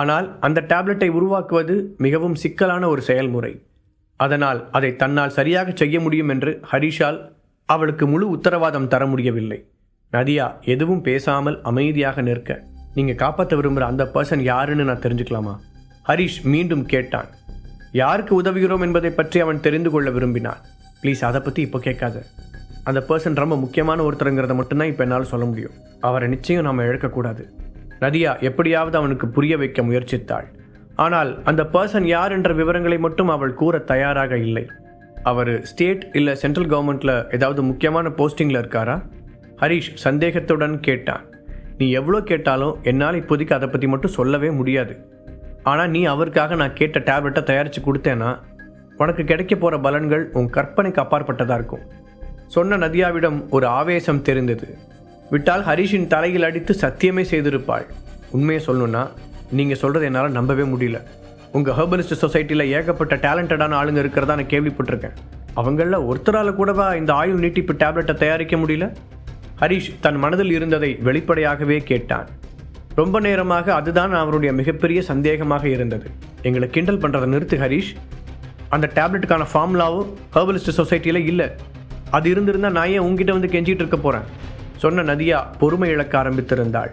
ஆனால் அந்த டேப்லெட்டை உருவாக்குவது மிகவும் சிக்கலான ஒரு செயல்முறை. அதனால் அதை தன்னால் சரியாக செய்ய முடியும் என்று ஹரிஷால் அவளுக்கு முழு உத்தரவாதம் தர முடியவில்லை. நதியா எதுவும் பேசாமல் அமைதியாக நிற்க. நீங்கள் காப்பாற்ற விரும்புகிற அந்த பர்சன் யாருன்னு நான் தெரிஞ்சுக்கலாமா? ஹரிஷ் மீண்டும் கேட்டான். யாருக்கு உதவுகிறோம் என்பதை பற்றி அவன் தெரிந்து கொள்ள விரும்பினான். ப்ளீஸ் அதை பற்றி இப்போ கேட்காத. அந்த பர்சன் ரொம்ப முக்கியமான ஒருத்தருங்கிறத மட்டும்தான் இப்போ என்னால் சொல்ல முடியும். அவரை நிச்சயம் நாம் இழக்கக்கூடாது. நதியா எப்படியாவது அவனுக்கு புரிய வைக்க முயற்சித்தாள். ஆனால் அந்த பர்சன் யார் என்ற விவரங்களை மட்டும் அவள் கூற தயாராக இல்லை. அவர் ஸ்டேட் இல்லை சென்ட்ரல் கவர்மெண்ட்டில் ஏதாவது முக்கியமான போஸ்டிங்கில் இருக்காரா? ஹரிஷ் சந்தேகத்துடன் கேட்டான். நீ எவ்வளோ கேட்டாலும் என்னால் இப்போதைக்கு அதை பற்றி மட்டும் சொல்லவே முடியாது. ஆனால் நீ அவருக்காக நான் கேட்ட டேப்லெட்டை தயாரித்து கொடுத்தேன்னா உனக்கு கிடைக்க போகிற பலன்கள் உன் கற்பனைக்கு அப்பாற்பட்டதாக இருக்கும். சொன்ன நதியாவிடம் ஒரு ஆவேசம் தெரிந்தது. விட்டால் ஹரிஷின் தலையில் அடித்து சத்தியமே செய்திருப்பாள். உண்மையை சொல்லணும்னா நீங்கள் சொல்கிறது என்னால் நம்பவே முடியல. உங்கள் ஹெர்பலிஸ்ட் சொசைட்டியில் ஏகப்பட்ட டேலண்டடான ஆளுங்க இருக்கிறதா நான் கேள்விப்பட்டிருக்கேன். அவங்களில் ஒருத்தரால் கூடவா இந்த ஆயுள் நீட்டிப்பு டேப்லெட்டை தயாரிக்க முடியல? ஹரிஷ் தன் மனதில் இருந்ததை வெளிப்படையாகவே கேட்டான். ரொம்ப நேரமாக அதுதான் அவருடைய மிகப்பெரிய சந்தேகமாக இருந்தது. எங்களை கிண்டல் பண்ணுறதை நிறுத்து ஹரிஷ். அந்த டேப்லெட்டுக்கான ஃபார்முலாவும் ஹர்பலிஸ்ட் சொசைட்டியில் இல்லை. அது இருந்திருந்தால் நான் ஏன் உங்ககிட்ட வந்து கெஞ்சிகிட்டு இருக்க போகிறேன் சொன்ன நதியா பொறுமை இழக்க ஆரம்பித்திருந்தாள்.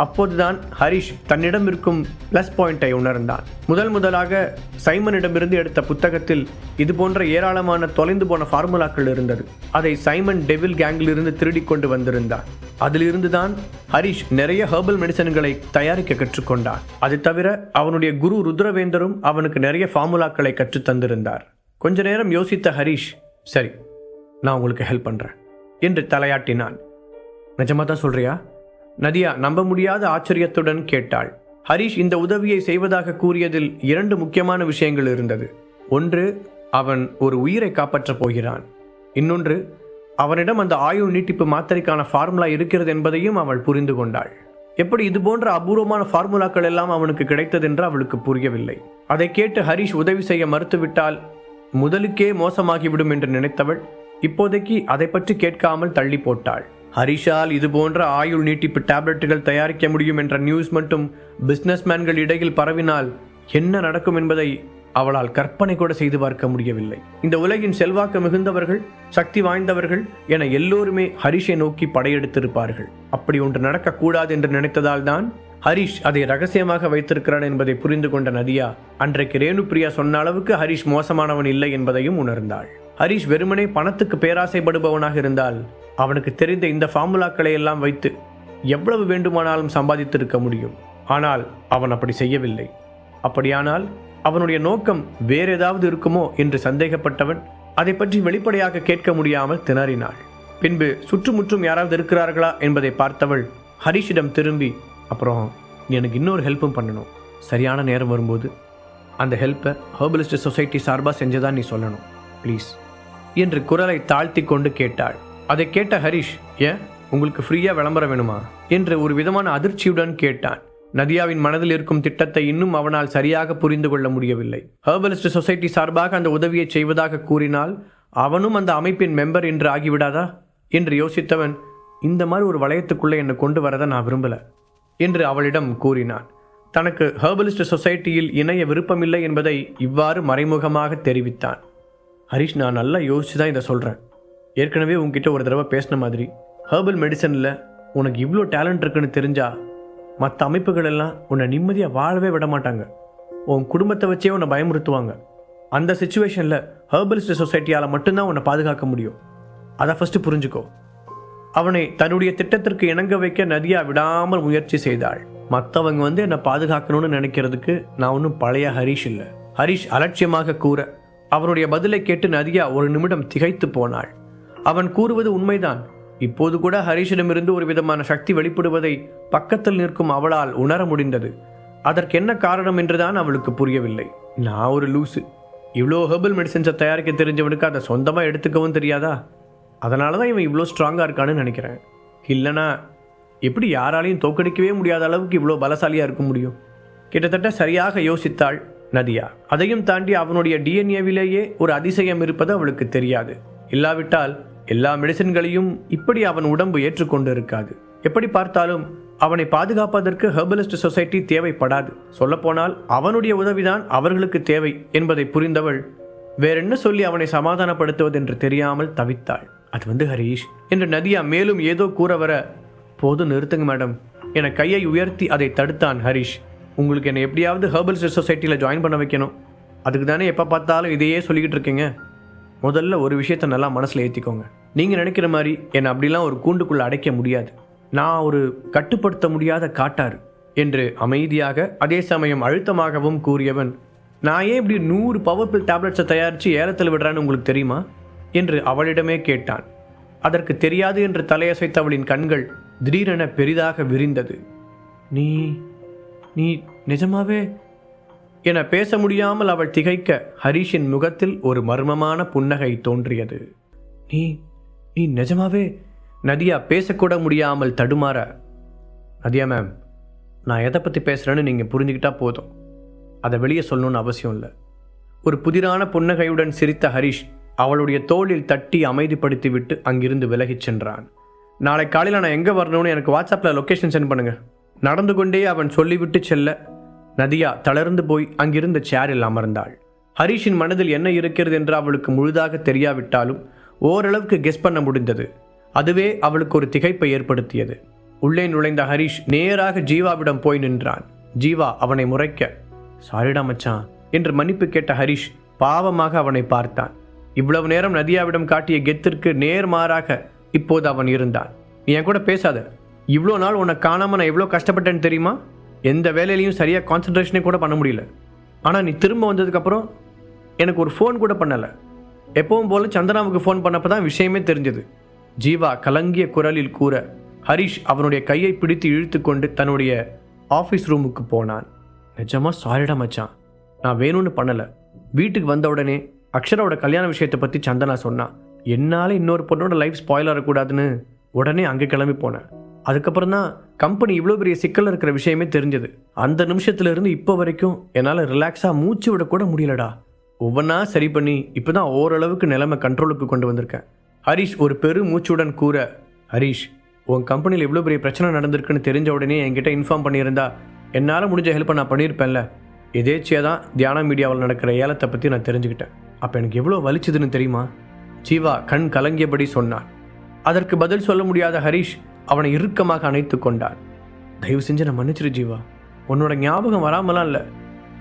அப்போதுதான் ஹரிஷ் தன்னிடம் இருக்கும் ப்ளஸ் பாயிண்டை உணர்ந்தான். முதல் முதலாக சைமனிடமிருந்து எடுத்த புத்தகத்தில் இது போன்ற ஏராளமான தொலைந்து போன ஃபார்முலாக்கள் இருந்தது. அதை சைமன் டெவில் கேங்கிலிருந்து திருடி கொண்டு வந்திருந்தான். அதிலிருந்து தான் ஹரிஷ் நிறைய ஹெர்பல் மெடிசன்களை தயாரிக்க கற்றுக்கொண்டான். அது தவிர அவனுடைய குரு ருத்ரவேந்தரும் அவனுக்கு நிறைய ஃபார்முலாக்களை கற்றுத் தந்திருந்தார். கொஞ்ச நேரம் யோசித்த ஹரிஷ் சரி நான் உங்களுக்கு ஹெல்ப் பண்ணுறேன் என்று தலையாட்டினான். நிஜமா தான் சொல்கிறியா நதியா நம்ப முடியாத ஆச்சரியத்துடன் கேட்டாள். ஹரிஷ் இந்த உதவியை செய்வதாக கூறியதில் இரண்டு முக்கியமான விஷயங்கள் இருந்தது. ஒன்று அவன் ஒரு உயிரை காப்பாற்றப் போகிறான். இன்னொன்று அவனிடம் அந்த ஆயுள் நீட்டிப்பு மாத்திரைக்கான ஃபார்முலா இருக்கிறது என்பதையும் அவள் புரிந்து கொண்டாள். எப்படி இது போன்ற அபூர்வமான ஃபார்முலாக்கள் எல்லாம் அவனுக்கு கிடைத்ததென்று அவளுக்கு புரியவில்லை. அதை கேட்டு ஹரிஷ் உதவி செய்ய மறுத்துவிட்டால் முதலுக்கே மோசமாகிவிடும் என்று நினைத்தவள் இப்போதைக்கு அதை பற்றி கேட்காமல் தள்ளி போட்டாள். ஹரிஷால் இது போன்ற ஆயுள் நீட்டிப்பு டேப்லெட்டுகள் தயாரிக்க முடியும் என்ற நியூஸ் மட்டும் பிஸ்னஸ்மேன்கள் இடையில் பரவினால் என்ன நடக்கும் என்பதை அவளால் கற்பனை கூட செய்து பார்க்க முடியவில்லை. இந்த உலகின் செல்வாக்கு மிகுந்தவர்கள் சக்தி வாய்ந்தவர்கள் என எல்லோருமே ஹரிஷை நோக்கி படையெடுத்திருப்பார்கள். அப்படி ஒன்று நடக்கக்கூடாது என்று நினைத்ததால் தான் ஹரிஷ் அதை ரகசியமாக வைத்திருக்கிறான் என்பதை புரிந்து கொண்ட நதியா அன்றைக்கு ரேணுபிரியா சொன்ன அளவுக்கு ஹரிஷ் மோசமானவன் இல்லை என்பதையும் உணர்ந்தாள். ஹரிஷ் வெறுமனே பணத்துக்கு பேராசைப்படுபவனாக இருந்தால் அவனுக்கு தெரிந்த இந்த ஃபார்முலாக்களை எல்லாம் வைத்து எவ்வளவு வேண்டுமானாலும் சம்பாதித்திருக்க முடியும். ஆனால் அவன் அப்படி செய்யவில்லை. அப்படியானால் அவனுடைய நோக்கம் வேறு ஏதாவது இருக்குமோ என்று சந்தேகப்பட்டவன் அதை பற்றி வெளிப்படையாக கேட்க முடியாமல் திணறினாள். பின்பு சுற்றுமுற்றும் யாராவது இருக்கிறார்களா என்பதை பார்த்தவள் ஹரிஷிடம் திரும்பி அப்புறம் நீ எனக்கு இன்னொரு ஹெல்ப்பும் பண்ணணும். சரியான நேரம் வரும்போது அந்த ஹெல்ப்பை ஹர்பலிஸ்ட் சொசைட்டி சார்பாக செஞ்சதான் நீ சொல்லணும். ப்ளீஸ். என்று குரலை தாழ்த்தி கொண்டு கேட்டாள். அதை கேட்ட ஹரிஷ் ஏன்? உங்களுக்கு ஃப்ரீயாக விளம்பரம் வேணுமா? என்று ஒரு விதமான அதிர்ச்சியுடன் கேட்டான். நதியாவின் மனதில் இருக்கும் திட்டத்தை இன்னும் அவனால் சரியாக புரிந்து கொள்ள முடியவில்லை. ஹெர்பலிஸ்ட் சொசைட்டி சார்பாக அந்த உதவியை செய்வதாக கூறினால் அவனும் அந்த அமைப்பின் மெம்பர் என்று ஆகிவிடாதா? என்று யோசித்தவன் இந்த மாதிரி ஒரு வளையத்துக்குள்ளே என்னை கொண்டு வரதை நான் விரும்பல என்று அவளிடம் கூறினான். தனக்கு ஹெர்பலிஸ்ட் சொசைட்டியில் இணைய விருப்பமில்லை என்பதை இவ்வாறு மறைமுகமாக தெரிவித்தான். ஹரிஷ் நான் நல்லா யோசிச்சு தான் இதை சொல்கிறேன் ஏற்கனவே உங்ககிட்ட ஒரு தடவை பேசின மாதிரி. ஹெர்பல் மெடிசனில் உனக்கு இவ்வளோ டேலண்ட் இருக்குன்னு தெரிஞ்சா மற்ற அமைப்புகள் எல்லாம் உன்னை நிம்மதியாக வாழவே விட மாட்டாங்க. உன் குடும்பத்தை வச்சே உன்னை பயமுறுத்துவாங்க. அந்த சுச்சுவேஷனில் ஹெர்பலிஸ்ட் சொசைட்டியால் மட்டும்தான் உன்னை பாதுகாக்க முடியும். அதை ஃபஸ்ட்டு புரிஞ்சுக்கோ. அவனை தன்னுடைய திட்டத்திற்கு இணங்க வைக்க நதியா விடாமல் முயற்சி செய்தாள். மற்றவங்க வந்து என்னை பாதுகாக்கணும்னு நினைக்கிறதுக்கு நான் ஒன்றும் பழைய ஹரிஷ் இல்லை. ஹரிஷ் அலட்சியமாக கூற அவனுடைய பதிலை கேட்டு நதியா ஒரு நிமிடம் திகைத்து போனாள். அவன் கூறுவது உண்மைதான். இப்போது கூட ஹரிஷிடமிருந்து ஒரு விதமான சக்தி வெளிப்படுவதை பக்கத்தில் நிற்கும் அவளால் உணர முடிந்தது. அதற்கு என்ன காரணம் என்றுதான் அவளுக்கு புரியவில்லை. நான் ஒரு லூசு. இவ்வளோ ஹெர்பல் மெடிசன்ஸை தயாரிக்க தெரிஞ்சவனுக்கு அதை சொந்தமாக எடுத்துக்கவும் தெரியாதா? அதனால தான் இவன் இவ்வளோ ஸ்ட்ராங்காக இருக்கான்னு நினைக்கிறேன். இல்லைனா எப்படி யாராலையும் தோக்கடிக்கவே முடியாத அளவுக்கு இவ்வளோ பலசாலியாக இருக்க முடியும்? கிட்டத்தட்ட சரியாக யோசித்தாள் நதியா. அதையும் தாண்டி அவனுடைய டிஎன்ஏவிலேயே ஒரு அதிசயம் இருப்பது அவளுக்கு தெரியாது. இல்லாவிட்டால் எல்லா மெடிசின்களையும் இப்படி அவன் உடம்பு ஏற்றுக்கொண்டு இருக்காது எப்படி பார்த்தாலும் அவனை பாதுகாப்பதற்கு ஹெர்பலிஸ்ட் சொசைட்டி தேவைப்படாது. சொல்லப்போனால் அவனுடைய உதவிதான் அவர்களுக்கு தேவை என்பதை புரிந்தவள் வேறென்ன சொல்லி அவனை சமாதானப்படுத்துவது என்று தெரியாமல் தவித்தாள். அது வந்து ஹரீஷ் என்று நதியா மேலும் ஏதோ கூற வர போதும் நிறுத்துங்க மேடம். என கையை உயர்த்தி அதை தடுத்தான் ஹரிஷ். உங்களுக்கு என்னை எப்படியாவது ஹெர்பலிஸ்ட் சொசைட்டியில் ஜாயின் பண்ண வைக்கணும். அதுக்கு தானே எப்போ பார்த்தாலும் இதையே சொல்லிக்கிட்டு இருக்கீங்க. முதல்ல ஒரு விஷயத்த நல்லா மனசில் ஏற்றிக்கோங்க நீங்கள் நினைக்கிற மாதிரி என்னை அப்படிலாம் ஒரு கூண்டுக்குள்ளே அடைக்க முடியாது. நான் ஒரு கட்டுப்படுத்த முடியாத காட்டாறு என்று அமைதியாக அதே சமயம் அழுத்தமாகவும் கூறியவன் நான் ஏன் இப்படி நூறு பவர்ஃபுல் டேப்லெட்ஸை தயாரித்து ஏலத்தில் விடுறான்னு உங்களுக்கு தெரியுமா? என்று அவளிடமே கேட்டான். அதற்கு தெரியாது என்று தலையசைத்தவளின் கண்கள் திடீரென பெரிதாக விரிந்தது. நீ நீ நிஜமாவே? என பேச முடியாமல் அவள் திகைக்க ஹரிஷின் முகத்தில் ஒரு மர்மமான புன்னகை தோன்றியது. நீ நீ நிஜமாவே நதியா பேசக்கூட முடியாமல் தடுமாற? நதியா மேம் நான் எதை பற்றி பேசுகிறேன்னு நீங்கள் புரிஞ்சுக்கிட்டா போதும். அதை வெளியே சொல்லணும்னு அவசியம் இல்லை. ஒரு புதிரான புன்னகையுடன் சிரித்த ஹரிஷ் அவளுடைய தோளில் தட்டி அமைதிப்படுத்தி விட்டு அங்கிருந்து விலகிச் சென்றான். நாளை காலையில் நான் எங்கே வரணும்னு எனக்கு வாட்ஸ்அப்பில் லொக்கேஷன் சென்ட் பண்ணுங்க. நடந்து கொண்டே அவன் சொல்லிவிட்டு செல்ல நதியா தளர்ந்து போய் அங்கிருந்த சேரில் அமர்ந்தாள். ஹரிஷின் மனதில் என்ன இருக்கிறது என்று அவளுக்கு முழுதாக தெரியாவிட்டாலும் ஓரளவுக்கு கெஸ் பண்ண முடிந்தது. அதுவே அவளுக்கு ஒரு திகைப்பை ஏற்படுத்தியது. உள்ளே நுழைந்த ஹரிஷ் நேராக ஜீவாவிடம் போய் நின்றான். ஜீவா அவனை முறைக்க சாரிடா மச்சான் என்று மன்னிப்பு கேட்ட ஹரிஷ் பாவமாக அவனை பார்த்தான். இவ்வளவு நேரம் நதியாவிடம் காட்டிய கெத்திற்கு நேர்மாறாக இப்போது அவன் இருந்தான். நீ என் கூட பேசாத. இவ்வளோ நாள் உன்னை காணாமல் நான் எவ்வளோ கஷ்டப்பட்டேன்னு தெரியுமா? எந்த வேலையிலையும் சரியாக கான்சன்ட்ரேஷனே கூட பண்ண முடியல. ஆனால் நீ திரும்ப வந்ததுக்கப்புறம் எனக்கு ஒரு ஃபோன் கூட பண்ணலை. எப்பவும் போல சந்தனாவுக்கு ஃபோன் பண்ணப்போ தான் விஷயமே தெரிஞ்சது. ஜீவா கலங்கிய குரலில் கூற ஹரிஷ் அவனுடைய கையை பிடித்து இழுத்துக்கொண்டு தன்னுடைய ஆஃபீஸ் ரூமுக்கு போனான். நிஜமாக சாரிடா மச்சான். நான் வேணும்னு பண்ணலை. வீட்டுக்கு வந்த உடனே அக்ஷராவோட கல்யாண விஷயத்தை பற்றி சந்தனா சொன்னான் என்னால் இன்னொரு பொண்ணோட லைஃப் ஸ்பாயில் ஆகக்கூடாதுன்னு உடனே அங்கே கிளம்பி போனேன். அதுக்கப்புறம் தான் கம்பெனி இவ்வளோ பெரிய சிக்கல் இருக்கிற விஷயமே தெரிஞ்சது. அந்த நிமிஷத்துலேருந்து இப்போ வரைக்கும் என்னால் ரிலாக்ஸாக மூச்சு விடக்கூட முடியலடா. ஒவ்வொன்றா சரி பண்ணி இப்போ தான் ஓரளவுக்கு நிலைமை கண்ட்ரோலுக்கு கொண்டு வந்திருக்கேன். ஹரிஷ் ஒரு பெரு மூச்சுடன் கூற ஹரிஷ் உன் கம்பெனியில் இவ்வளோ பெரிய பிரச்சனை நடந்திருக்குன்னு தெரிஞ்ச உடனே என்கிட்ட இன்ஃபார்ம் பண்ணியிருந்தா என்னால் முடிஞ்ச ஹெல்ப்பை நான் பண்ணியிருப்பேன்ல. எதேச்சியாக தான் தியானம் மீடியாவில் நடக்கிற ஏலத்தை பற்றி நான் தெரிஞ்சுக்கிட்டேன். அப்போ எனக்கு எவ்வளோ வலிச்சதுன்னு தெரியுமா? ஜீவா கண் கலங்கியபடி சொன்னான் அதற்கு பதில் சொல்ல முடியாத ஹரிஷ் அவனை இறுக்கமாக அணைத்து கொண்டான். தயவு செஞ்சு நான் மன்னிச்சிரு ஜீவா. உன்னோட ஞாபகம் வராமலாம் இல்லை.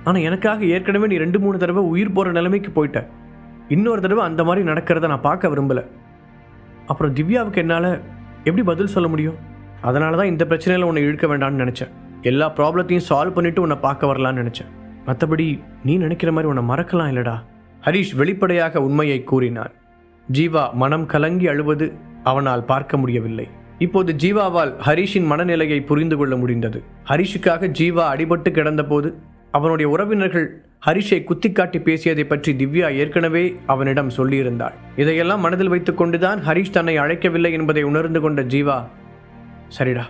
ஆனால் எனக்காக ஏற்கனவே நீ ரெண்டு மூணு தடவை உயிர் போகிற நிலைமைக்கு போயிட்ட. இன்னொரு தடவை அந்த மாதிரி நடக்கிறத நான் பார்க்க விரும்பலை. அப்புறம் திவ்யாவுக்கு என்னால் எப்படி பதில் சொல்ல முடியும்? அதனால தான் இந்த பிரச்சனையில் உன்னை இழுக்க வேண்டாம்னு நினச்சேன். எல்லா ப்ராப்ளத்தையும் சால்வ் பண்ணிவிட்டு உன்னை பார்க்க வரலான்னு நினச்சேன். மற்றபடி நீ நினைக்கிற மாதிரி உன்னை மறக்கலாம் இல்லடா. ஹரிஷ் வெளிப்படையாக உண்மையை கூறினான். ஜீவா மனம் கலங்கி அழுவது அவனால் பார்க்க முடியவில்லை. இப்போது ஜீவாவால் ஹரிஷின் மனநிலையை புரிந்து கொள்ள முடிந்தது. ஹரிஷுக்காக ஜீவா அடிபட்டு கிடந்தபோது அவனுடைய உறவினர்கள் ஹரிஷை குத்திக்காட்டி பேசியதை பற்றி திவ்யா ஏற்கனவே அவனிடம் சொல்லியிருந்தாள். இதையெல்லாம் மனதில் வைத்துக்கொண்டுதான் ஹரிஷ் தன்னை அழைக்கவில்லை என்பதை உணர்ந்து கொண்ட ஜீவா சரிடா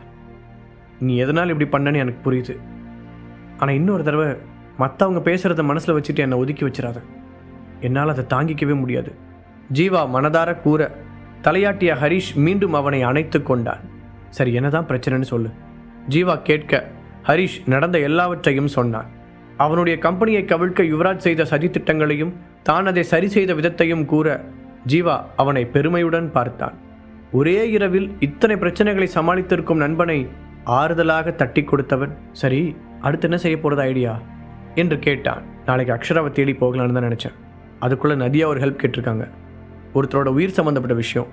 நீ எதனால் இப்படி பண்ணன்னு எனக்கு புரியுது. ஆனால் இன்னொரு தடவை மற்றவங்க பேசுகிறத மனசில் வச்சுட்டு என்னை ஒதுக்கி வச்சிடாத. என்னால் அதை தாங்கிக்கவே முடியாது. ஜீவா மனதார கூற தலையாட்டிய ஹரிஷ் மீண்டும் அவனை அணைத்து கொண்டான். சரி என்னதான் பிரச்சனைன்னு சொல்லு. ஜீவா கேட்க ஹரிஷ் நடந்த எல்லாவற்றையும் சொன்னான். அவனுடைய கம்பெனியை கவிழ்க்க யுவராஜ் செய்த சதித்திட்டங்களையும் தான் அதை சரி செய்த விதத்தையும் கூற ஜீவா அவனை பெருமையுடன் பார்த்தான். ஒரே இரவில் இத்தனை பிரச்சனைகளை சமாளித்திருக்கும் நண்பனை ஆறுதலாக தட்டி கொடுத்தவன் சரி அடுத்து என்ன செய்ய போகிறது ஐடியா? என்று கேட்டான். நாளைக்கு அக்ஷராவை தேடி போகலான்னு தான் நினச்சேன். அதுக்குள்ளே நதியா ஒரு ஹெல்ப் கேட்டிருக்காங்க. ஒருத்தரோட உயிர் சம்மந்தப்பட்ட விஷயம்.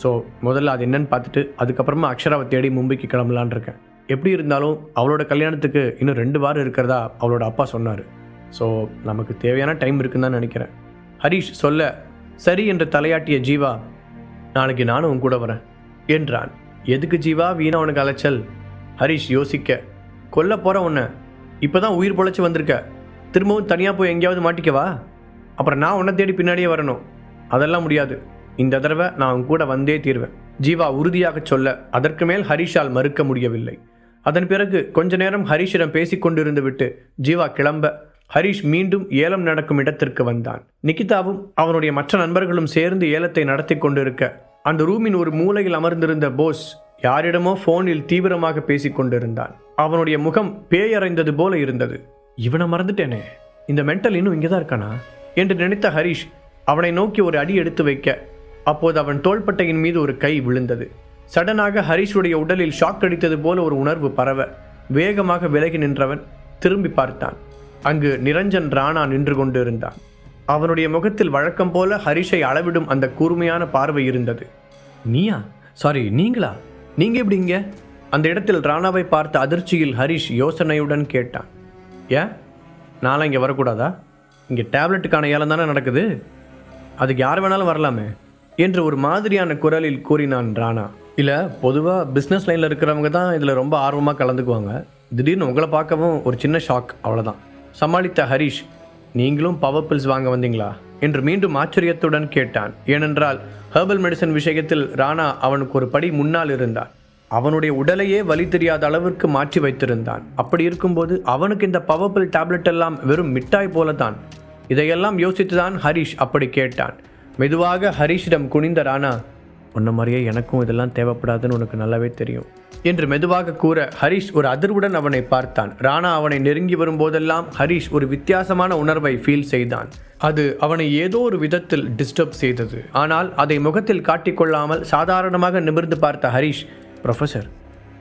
ஸோ முதல்ல அது என்னன்னு பார்த்துட்டு அதுக்கப்புறமா அக்ஷராவை தேடி மும்பைக்கு கிளம்பலான் இருக்கேன். எப்படி இருந்தாலும் அவளோட கல்யாணத்துக்கு இன்னும் ரெண்டு வாரம் இருக்கிறதா அவளோட அப்பா சொன்னார். ஸோ நமக்கு தேவையான டைம் இருக்குன்னு தான் நினைக்கிறேன். ஹரிஷ் சொல்ல சரி என்று தலையாட்டிய ஜீவா நாளைக்கு நானும் உன் கூட வரேன் என்றான். எதுக்கு ஜீவா? வீணா உனக்கு அலைச்சல். ஹரிஷ் யோசிக்க கொல்ல போகிற உன்னை. இப்போ தான் உயிர் பொழைச்சி வந்திருக்க. திரும்பவும் தனியாக போய் எங்கேயாவது மாட்டிக்கவா அப்புறம் நான் உன்னை தேடி பின்னாடியே வரணும். அதெல்லாம் முடியாது. இந்த தடவை நான் உன் கூட வந்தே தீர்வேன். ஜீவா உறுதியாக சொல்ல அதற்கு மேல் ஹரிஷால் மறுக்க முடியவில்லை. அதன் பிறகு கொஞ்ச நேரம் ஹரிஷிடம் பேசிக்கொண்டிருந்து விட்டு ஜீவா கிளம்ப ஹரிஷ் மீண்டும் ஏலம் நடக்கும் இடத்திற்கு வந்தான். நிகிதாவும் அவனுடைய மற்ற நண்பர்களும் சேர்ந்து ஏலத்தை நடத்தி கொண்டிருக்க அந்த ரூமின் ஒரு மூலையில் அமர்ந்திருந்த போஸ் யாரிடமோ ஃபோனில் தீவிரமாக பேசிக் கொண்டிருந்தான். அவனுடைய முகம் பேயறைந்தது போல இருந்தது. இவனை மறந்துட்டேனே. இந்த மென்டல் இன்னும் இங்கே தான் இருக்கானா? என்று நினைத்த ஹரிஷ் அவனை நோக்கி ஒரு அடி எடுத்து வைக்க அப்போது அவன் தோள்பட்டையின் மீது ஒரு கை விழுந்தது. சடனாக ஹரிஷுடைய உடலில் ஷாக் அடித்தது போல ஒரு உணர்வு பரவ வேகமாக விலகி நின்றவன் திரும்பி பார்த்தான். அங்கு நிரஞ்சன் ராணா நின்று கொண்டு இருந்தான் அவனுடைய முகத்தில் வழக்கம் போல ஹரிஷை அளவிடும் அந்த கூர்மையான பார்வை இருந்தது. நீயா? சாரி நீங்களா? நீங்க எப்படி இங்க? அந்த இடத்தில் ராணாவை பார்த்த அதிர்ச்சியில் ஹரிஷ் யோசனையுடன் கேட்டான். ஏன்? நானும் இங்கே வரக்கூடாதா? இங்கே டேப்லெட்டுக்கான ஏலம் தானே நடக்குது? அதுக்கு யார் வேணாலும் வரலாமே? என்று ஒரு மாதிரியான குரலில் கூறினான் ராணா. இல்லை பொதுவாக பிஸ்னஸ் லைனில் இருக்கிறவங்க தான் இதில் ரொம்ப ஆர்வமாக கலந்துக்குவாங்க. திடீர்னு உங்களை பார்க்கவும் ஒரு சின்ன ஷாக் அவ்வளோதான் சமாளித்த ஹரிஷ் நீங்களும் பவர் பில்ஸ் வாங்க வந்தீங்களா? என்று மீண்டும் ஆச்சரியத்துடன் கேட்டான். ஏனென்றால் ஹெர்பல் மெடிசன் விஷயத்தில் ராணா அவனுக்கு ஒரு படி முன்னால் இருந்தான். அவனுடைய உடலையே வலி தெரியாத அளவிற்கு மாற்றி வைத்திருந்தான். அப்படி இருக்கும்போது அவனுக்கு இந்த பவர்பில் டேப்லெட் எல்லாம் வெறும் மிட்டாய் போலதான். இதையெல்லாம் யோசித்துதான் ஹரிஷ் அப்படி கேட்டான். மெதுவாக ஹரிஷிடம் குனிந்த ராணா உன்ன மாதிரியே எனக்கும் இதெல்லாம் தேவைப்படாதுன்னு உனக்கு நல்லாவே தெரியும். என்று மெதுவாக கூற ஹரிஷ் ஒரு அதிர்வுடன் அவனை பார்த்தான். ராணா அவனை நெருங்கி வரும்போதெல்லாம் ஹரிஷ் ஒரு வித்தியாசமான உணர்வை ஃபீல் செய்தான். அது அவனை ஏதோ ஒரு விதத்தில் டிஸ்டர்ப் செய்தது. ஆனால் அதை முகத்தில் காட்டிக்கொள்ளாமல் சாதாரணமாக நிமிர்ந்து பார்த்த ஹரிஷ் ப்ரொஃபஸர்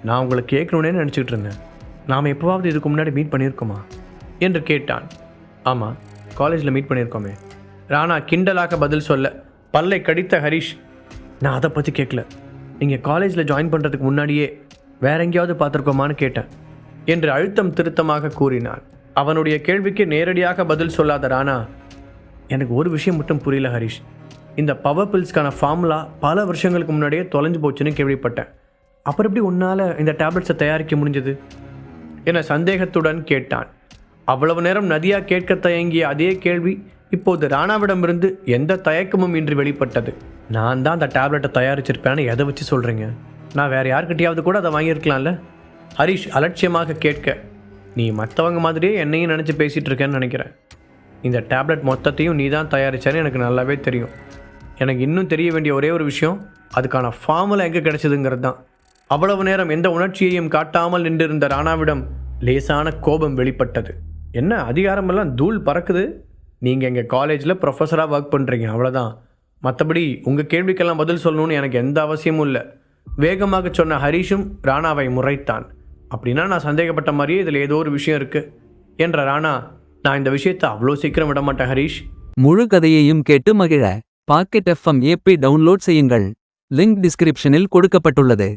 நான் உங்களை கேட்கணுன்னே நினச்சிக்கிட்டு இருந்தேன். நாம் எப்போவாவது இதுக்கு முன்னாடி மீட் பண்ணியிருக்கோமா? என்று கேட்டான். ஆமாம் காலேஜில் மீட் பண்ணியிருக்கோமே. ராணா கிண்டலாக பதில் சொல்ல பல்லை கடித்த ஹரிஷ் நான் அதை பற்றி கேட்கல நீங்கள் காலேஜில் ஜாயின் பண்ணுறதுக்கு முன்னாடியே வேற எங்கேயாவது பார்த்துருக்கோமான்னு கேட்டேன் என்று அழுத்தம் திருத்தமாக கூறினான் அவனுடைய கேள்விக்கு நேரடியாக பதில் சொல்லாத ராணா எனக்கு ஒரு விஷயம் மட்டும் புரியல ஹரிஷ். இந்த பவர் பில்ஸ்க்கான ஃபார்முலா பல வருஷங்களுக்கு முன்னாடியே தொலைஞ்சு போச்சுன்னு கேள்விப்பட்டேன். அப்புறம் எப்படி உன்னால் இந்த டேப்லெட்ஸை தயாரிக்க முடிஞ்சது? என சந்தேகத்துடன் கேட்டான். அவ்வளவு நேரம் நதியா கேட்க தயங்கிய அதே கேள்வி இப்போது ராணாவிடமிருந்து எந்த தயக்கமும் இன்றி வெளிப்பட்டது. நான் தான் அந்த டேப்லெட்டை தயாரிச்சிருப்பேன்னு எதை வச்சு சொல்கிறீங்க நான் வேறு யார்கிட்டையாவது கூட அதை வாங்கியிருக்கலாம்ல? ஹரிஷ் அலட்சியமாக கேட்க நீ மற்றவங்க மாதிரியே என்னையும் நினச்சி பேசிகிட்டு இருக்கேன்னு நினைக்கிறேன். இந்த டேப்லெட் மொத்தத்தையும் நீ தான் தயாரிச்சேன்னு எனக்கு நல்லாவே தெரியும். எனக்கு இன்னும் தெரிய வேண்டிய ஒரே ஒரு விஷயம் அதுக்கான ஃபார்முலா எங்கே கிடைச்சதுங்கிறது தான். அவ்வளவு நேரம் எந்த உணர்ச்சியையும் காட்டாமல் நின்றிருந்த ராணாவிடம் லேசான கோபம் வெளிப்பட்டது. என்ன அதிகாரமெல்லாம் தூள் பறக்குது? நீங்கள் எங்கள் காலேஜில் ப்ரொஃபஸராக ஒர்க் பண்ணுறீங்க அவ்வளோதான் மற்றபடி உங்கள் கேள்விக்கெல்லாம் பதில் சொல்லணும்னு எனக்கு எந்த அவசியமும் இல்லை. வேகமாக சொன்ன ஹரிஷும் ராணாவை முறைத்தான். அப்படின்னா நான் சந்தேகப்பட்ட மாதிரியே இதில் ஏதோ ஒரு விஷயம் இருக்குது என்ற ராணா நான் இந்த விஷயத்தை அவ்வளோ சீக்கிரம் விட மாட்டேன் ஹரிஷ். முழு கதையையும் கேட்டு மகிழ. பாக்கெட் எஃப்எம் ஏபி டவுன்லோட் செய்யுங்கள். லிங்க் டிஸ்கிரிப்ஷனில் கொடுக்கப்பட்டுள்ளது.